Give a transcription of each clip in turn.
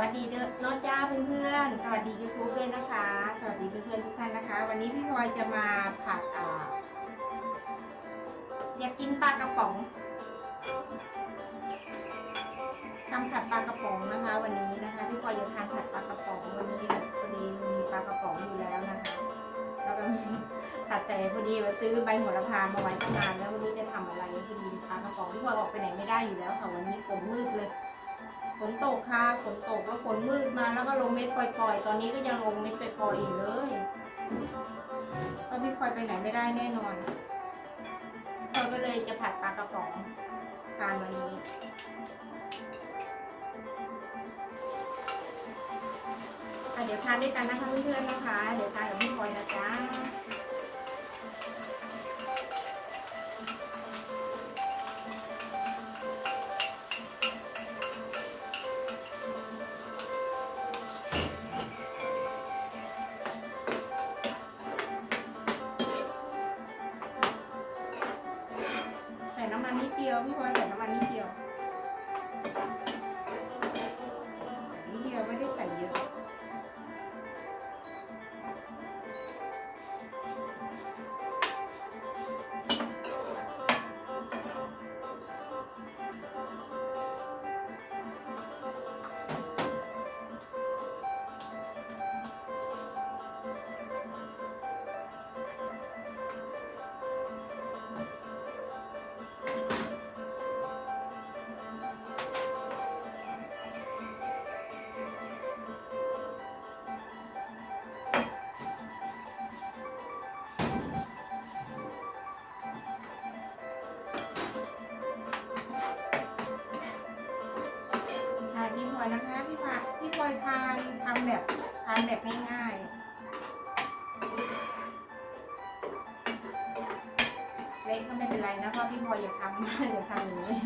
วัสดีเด้อน้องจ้าเพื่อนๆ สวัสดียูทูบด้วยนะคะ สวัสดีเพื่อนๆทุกท่านนะคะ วันนี้พี่พลอยจะมาผัดอ่าอยากกินปลากระป๋องทำผัดปลากระป๋องนะคะ วันนี้นะคะพี่พลอยจะทานผัดปลากระป๋องวันนี้พอดีมีปลากระป๋องอยู่แล้วนะคะแล้วก็มีผัดแต่พอดีว่าซื้อใบโหระพามาไว้ตั้งนานแล้วไม่รู้จะทำอะไรพอดีปลากระป๋องพี่พลอยออกไปไหนไม่ได้อยู่แล้วค่ะวันนี้ฝนมืดเลยฝนตกค่ะฝนตก แล้วก็ลงเม็ดปล่อยๆ ตอนนี้ก็ยังลงเม็ดปล่อยๆอีกเลยเพราะพี่ปล่อยไปไหนไม่ได้แน่นอนเราก็เลยจะผัดปลากระป๋องทานวันนี้เดี๋ยวทานด้วยกันนะคะเพื่อนๆนะคะ เดี๋ยวทานกับพี่พลอยนะจ๊ะ ยวพี่พลอยใส่น้ำมันนิดเดียว ทานแบบง่ายๆ เล็กก็ไม่เป็นไรนะเพราะพี่พลอยอยากทำอยากทำอย่างนี้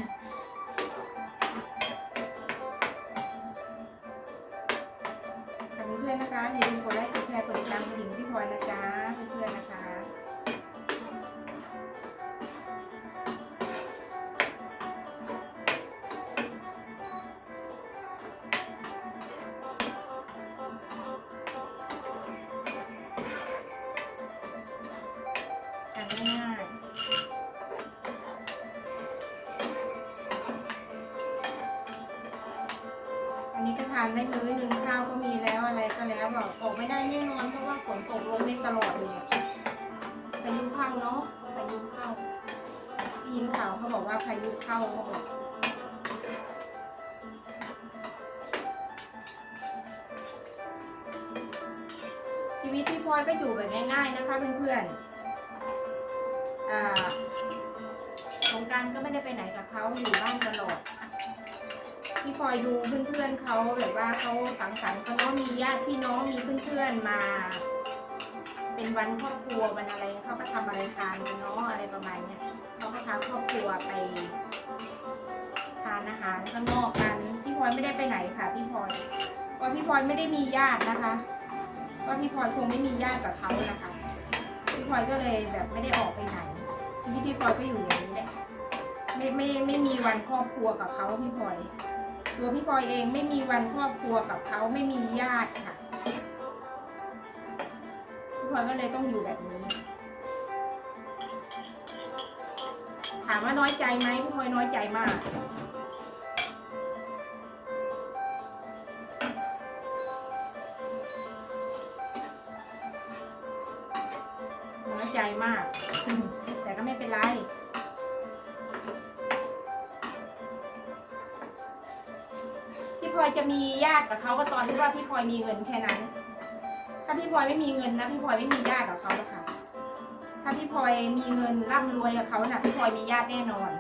ทำเพื่อนนะคะอย่าลืมกดไลค์กดแชร์กดติดตามกระดิ่งพี่พลอยนะจ๊ะเพื่อนๆนะคะ ทานได้มื้อหนึ่งข้าวก็มีแล้วอะไรก็แล้วแบบออกไม่ได้แน่นอนเพราะว่าฝนตกลงเม็ดตลอดเลยพายุเข้าเนาะพายุเข้าพี่ยินข่าวเขาบอกว่าพายุเข้าเขาบอกชีวิตพี่พลอยก็อยู่แบบง่าย ๆนะคะเพื่อนๆอ่าสงการก็ไม่ได้ไปไหนกับเขาอยู่บ้านตลอด พี่พลอยดูเพื่อนๆเขาแบบว่าเขาสังสรรค์เขาเนาะมีญาติพี่น้องมีเพื่อนๆมา เป็นวันครอบครัววันอะไรเขาก็ทำอะไรกันเนาะอะไรประมาณเนี้ยเขาก็พาครอบครัวไปทานอาหารข้างนอกกันพี่พลอยไม่ได้ไปไหนค่ะ พี่พลอยเพราะพี่พลอยไม่ได้มีญาตินะคะว่าพี่พลอยคงไม่มีญาติกับเขานะคะพี่พลอยก็เลยแบบไม่ได้ออกไปไหนชีวิตพี่พลอยก็อยู่อย่าง ไม่ไม่ไม่มีวันครอบครัวกับเขาพี่พลอยตัวพี่พลอยเองไม่มีวันครอบครัวกับเขาไม่มีญาติค่ะพี่พลอยก็เลยต้องอยู่แบบนี้ ถามว่าน้อยใจไหมพี่พลอยน้อยใจมากน้อยใจมาก แต่ก็ไม่เป็นไร ลอยจะมีญาติกับเขาก็ตอนที่ว่าพี่พลอยมีเงินแค่นั้น ถ้าพี่พลอยไม่มีเงินนะพี่พลอยไม่มีญาติกับเขาหรอกค่ะ ถ้าพี่พลอยมีเงินร่ำรวยกับเขาน่ะพี่พลอยมีญาติแน่นอน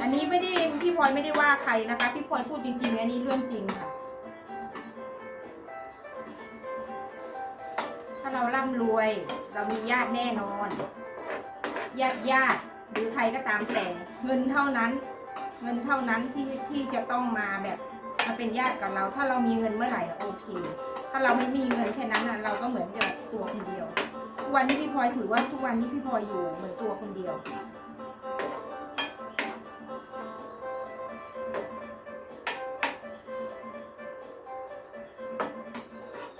อันนี้ไม่ได้พี่พลอยไม่ได้ว่าใครนะคะ พี่พลอยพูดจริงๆอันนี้เรื่องจริงค่ะ ถ้าเราร่ำรวย เรามีญาติแน่นอน ญาติญาติหรือใครก็ตามแต่เงินเท่านั้น เงินเท่านั้นที่ที่จะต้องมาแบบมาเป็นญาติกับเรา ถ้าเรามีเงินเมื่อไหร่โอเค ถ้าเราไม่มีเงินแค่นั้นนะเราก็เหมือนแบบตัวคนเดียว ทุกวันที่พี่พลอยถือว่าทุกวันที่พี่พลอยอยู่เหมือนตัวคนเดียว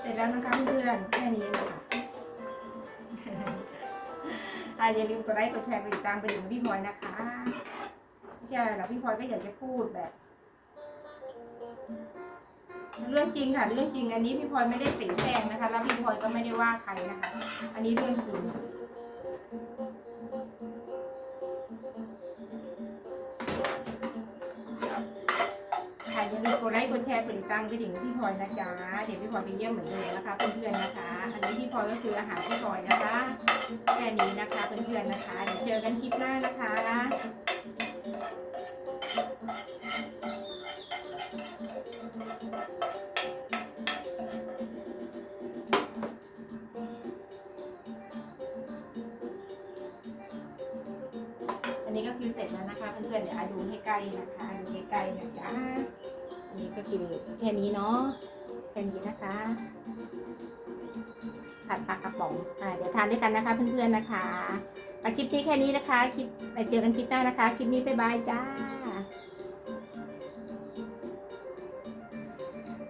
เสร็จแล้วนะคะเพื่อนแค่นี้นะคะอย่าลืมกดไลค์กดแชร์กดติดตามไปถึงพี่พลอยนะคะ ใช่อะไรหรอกพี่พลอยก็อยากจะพูดแบบ เรื่องจริงค่ะ เรื่องจริง อันนี้พี่พลอยไม่ได้ติแซงนะคะ แล้วพี่พลอยก็ไม่ได้ว่าใครนะคะ อันนี้เรื่องจริงค่ะอย่าลืมกดไลค์กดแชร์กดติดตามไปถึงพี่พลอยนะจ๊ะเดี๋ยวพี่พลอยไปเยี่ยมเหมือนเดิมนะคะเพื่อนๆนะคะ อันนี้พี่พลอยก็คืออาหารพี่พลอยนะคะ แค่นี้นะคะเพื่อนๆนะคะเดี๋ยวเจอกันคลิปหน้านะคะ อันนี้ก็คือเสร็จแล้วนะคะเพื่อนๆเดี๋ยวอาดูให้ใกล้นะคะดูให้ใกล้นะจ๊ะอันนี้ก็คือแค่นี้เนาะแค่นี้นะคะผัดปลากระป๋องอ่าเดี๋ยวทานด้วยกันนะคะเพื่อนๆนะคะคลิปนี้แค่นี้นะคะคลิปไปเจอกันคลิปหน้านะคะ คลิปนี้บ๊ายบายจ้า